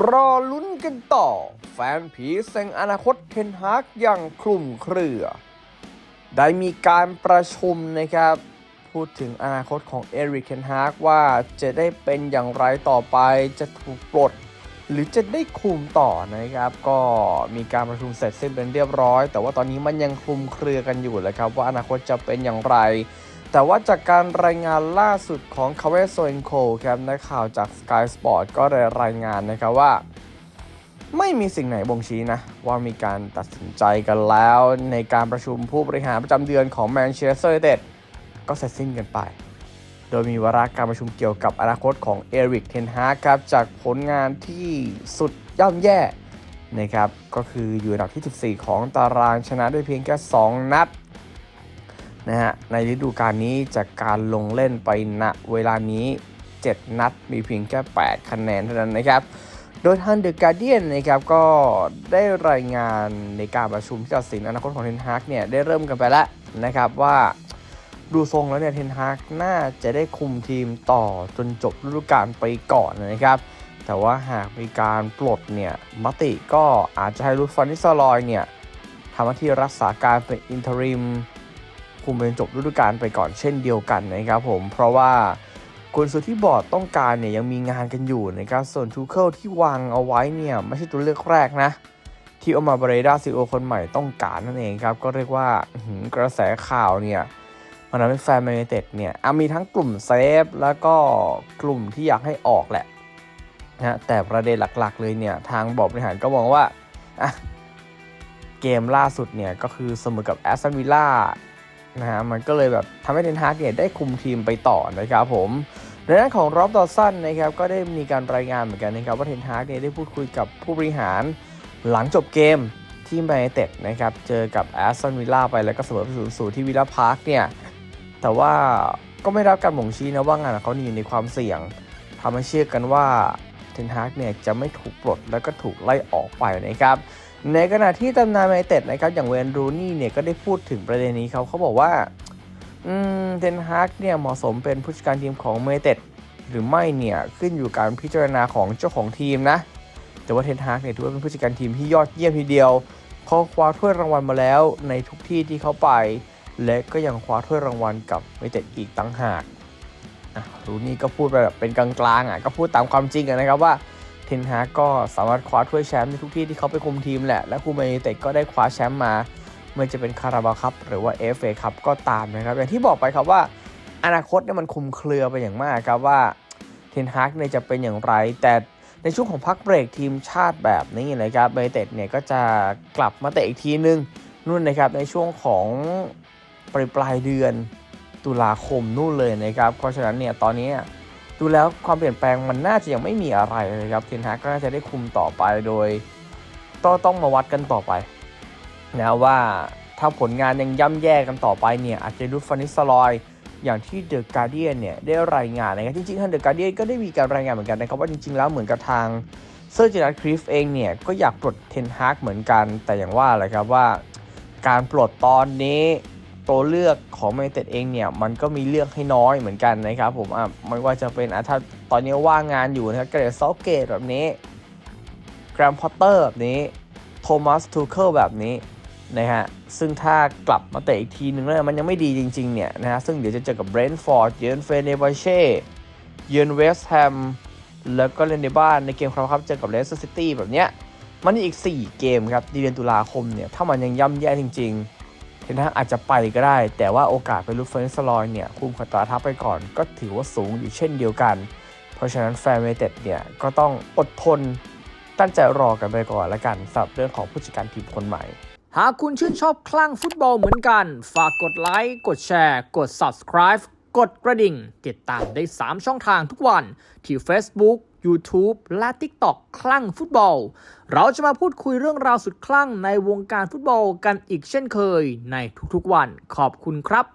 รอลุ้นกันต่อ แฟนผีเซ็งอนาคตเทนฮากอย่างคลุมเครือ ได้มีการประชุมนะครับ พูดถึงอนาคตของเอริกเทนฮากว่าจะได้เป็นอย่างไรต่อไปจะถูกปลด หรือจะได้คุมต่อนะครับ ก็มีการประชุมเสร็จสิ้นเป็นเรียบร้อย แต่ว่าตอนนี้มันยังคลุมเครือกันอยู่เลยครับว่าอนาคตจะเป็นอย่างไร แต่ว่าจากการรายงานล่าสุดของคาเวโซนโคครับนักข่าวจาก Sky Sport ก็ได้รายงานนะครับว่า ไม่มีสิ่งไหนบ่งชี้นะ ว่ามีการตัดสินใจกันแล้วในการประชุมผู้บริหารประจำเดือนของแมนเชสเตอร์ยูไนเต็ดก็เสร็จสิ้นกันไป โดยมีวาระการประชุมเกี่ยวกับอนาคตของเอริกเทนฮากครับจากผลงานที่สุดย่ำแย่นะครับก็คืออยู่อันดับที่ 14 ของตารางชนะด้วยเพียงแค่ 2 นัด นะฮะในฤดูกาลนี้จากการลงเล่นไปณเวลานี้ 7 นัดมีเพียงแค่ 8 คะแนนเท่านั้นนะครับ โดยทางเดอะการเดียนนะครับก็ได้รายงานในการประชุมที่ตัดสินอนาคตของเทนฮากเนี่ยได้เริ่มกันไปแล้วนะครับว่าดูทรงแล้วเนี่ยเทนฮากน่าจะได้คุมทีมต่อจนจบฤดูกาลไปก่อนนะครับ แต่ว่าหากมีการปลดเนี่ยมติก็อาจจะให้ลูฟานิสลอยเนี่ยทำหน้าที่รักษาการเป็นอินเทอริม คุมเป็นจบฤดูกาลไปก่อนเช่นเดียวกันนะครับผมเพราะว่ากุนซือที่บอร์ดต้องการเนี่ยยังมีงานกันอยู่นะครับส่วนทูเคิลที่วางเอาไว้เนี่ยไม่ใช่ตัวเลือกแรกนะ ที่โอมาบาเรดาซิโอคนใหม่ต้องการนั่นเองครับ ก็เรียกว่ากระแสข่าวเนี่ยมันทำให้แฟนแมนยูเต็ดเนี่ยมีทั้งกลุ่มเซฟแล้วก็กลุ่มที่อยากให้ออกแหละนะแต่ประเด็นหลักๆ เลยเนี่ยทางบอร์ดบริหารก็มองว่าเกมล่าสุดเนี่ยก็คือเสมอกับแอสตันวิลล่า นะฮะมันก็เลยแบบทำให้เทนฮากเนี่ยได้คุมทีมไปต่อนะครับผมในด้านของรอบดอสันนะครับก็ได้มีการรายงานเหมือนกันนะครับว่าเทนฮากเนี่ยได้พูดคุยกับผู้บริหารหลังจบเกมที่แมนยูไนเต็ดนะครับเจอกับแอสตันวิลล่าไปแล้วก็เสมอไปศูนย์ศูนย์ที่วิลล่าพาร์คเนี่ยแต่ว่าก็ไม่รับการบ่งชี้นะว่างานของเขานี่อยู่ในความเสี่ยงทำให้เชื่อกันว่าเทนฮากเนี่ยจะไม่ถูกปลดแล้วก็ถูกไล่ออกไปนะครับ ในขณะที่ตำนานแมนยูไนเต็ดนะครับอย่างเวนรูนี่เนี่ยก็ได้พูดถึงประเด็นนี้เขาเขาบอกว่าอืมเทนฮากเนี่ยเหมาะสมเป็นผู้จัดการทีมของแมนยูไนเต็ดหรือไม่เนี่ยขึ้นอยู่การพิจารณาของเจ้าของทีมนะ แต่ว่าเทนฮากเนี่ยถือว่าเป็นผู้จัดการทีมที่ยอดเยี่ยมทีเดียวเขาคว้าถ้วยรางวัลมาแล้วในทุกที่ที่เขาไป และก็ยังคว้าถ้วยรางวัลกับแมนยูไนเต็ดอีกตั้งหากอะรูนี่ก็พูดไปแบบเป็นกลางๆอะก็พูดตามความจริงนะครับว่า ทนฮากก็สามารถคว้าถ้วยแชมป์ในทุกที่ที่เขาไปคุมทีมแหละ และคุมแมนยูเต็ดก็ได้คว้าแชมป์มาไม่ว่าจะเป็นคาราบาคับหรือว่า FA ครับก็ตามนะครับ อย่างที่บอกไปครับว่า อนาคตเนี่ยมันคลุมเครือไปอย่างมากครับว่าเทนฮากเนี่ยจะเป็นอย่างไร แต่ในช่วงของพักเบรกทีมชาติแบบนี้นะครับแมนยูไนเต็ดเนี่ยก็จะกลับมาเตะอีกทีนึงนู่นนะครับในช่วงของปลายปลายเดือนตุลาคมนู่นเลยนะครับ เพราะฉะนั้นเนี่ยตอนนี้ ดูแล้วความเปลี่ยนแปลงมันน่าจะยังไม่มีอะไรเลยครับเทนฮากก็น่าจะได้คุมต่อไปโดยต้องต้องมาวัดกันต่อไปนะว่าถ้าผลงานยังย่ำแย่กันต่อไปเนี่ยอาจจะรุดฟานิสลอยอย่างที่เดอะการเดียนเนี่ยได้รายงานนะครับจริงๆทางเดอะการเดียนก็ได้มีการรายงานเหมือนกันนะครับว่าจริงๆแล้วเหมือนกับทางเซอร์จินัทคริฟเองเนี่ยก็อยากปลดเทนฮากเหมือนกัน แต่อย่างว่าแหละครับว่า การปลดตอนนี้ ตัวเลือกของแมนเต็ดเองเนี่ยมันก็มีเลือกให้น้อยเหมือนกันนะครับผมอะไม่ว่าจะเป็นอะถ้าตอนนี้ว่างงานอยู่นะครับเกรดซอลเกตแบบนี้แกรมพอตเตอร์แบบนี้โทมัสทูเคิลแบบนี้นะฮะซึ่งถ้ากลับมาเตะอีกทีหนึ่งแล้วมันยังไม่ดีจริงๆเนี่ยนะฮะซึ่งเดี๋ยวจะเจอกับเบรนท์ฟอร์ดเยือนเฟเนบาเช่เยือนเวสต์แฮมแล้วก็เล่นในบ้านในเกมครับครับเจอกับเลสเตอร์ซิตี้แบบเนี้ยมันอีก 4 เกมครับเดือนตุลาคมเนี่ยถ้ามันยังย่ำแย่จริง ๆ เทนฮากอาจจะไปก็ได้ แต่ว่าโอกาสไปลุฟเฟนสลอยเนี่ยคุมคาตาทัพไปก่อน ก็ถือว่าสูงอยู่เช่นเดียวกัน เพราะฉะนั้นแฟนเมเต็ดเนี่ยก็ต้องอดทนตั้งใจรอกันไปก่อนละกันสำหรับเรื่องของผู้จัดการทีมคนใหม่ หากคุณชื่นชอบคลั่งฟุตบอลเหมือนกัน ฝากกดไลค์กดแชร์ กด subscribe กดกระดิ่ง ติดตามได้ 3 ช่องทางทุกวันที่ Facebook YouTube และ TikTok คลั่งฟุตบอล เราจะมาพูดคุยเรื่องราวสุดคลั่งในวงการฟุตบอลกันอีกเช่นเคยในทุกๆวันขอบคุณครับ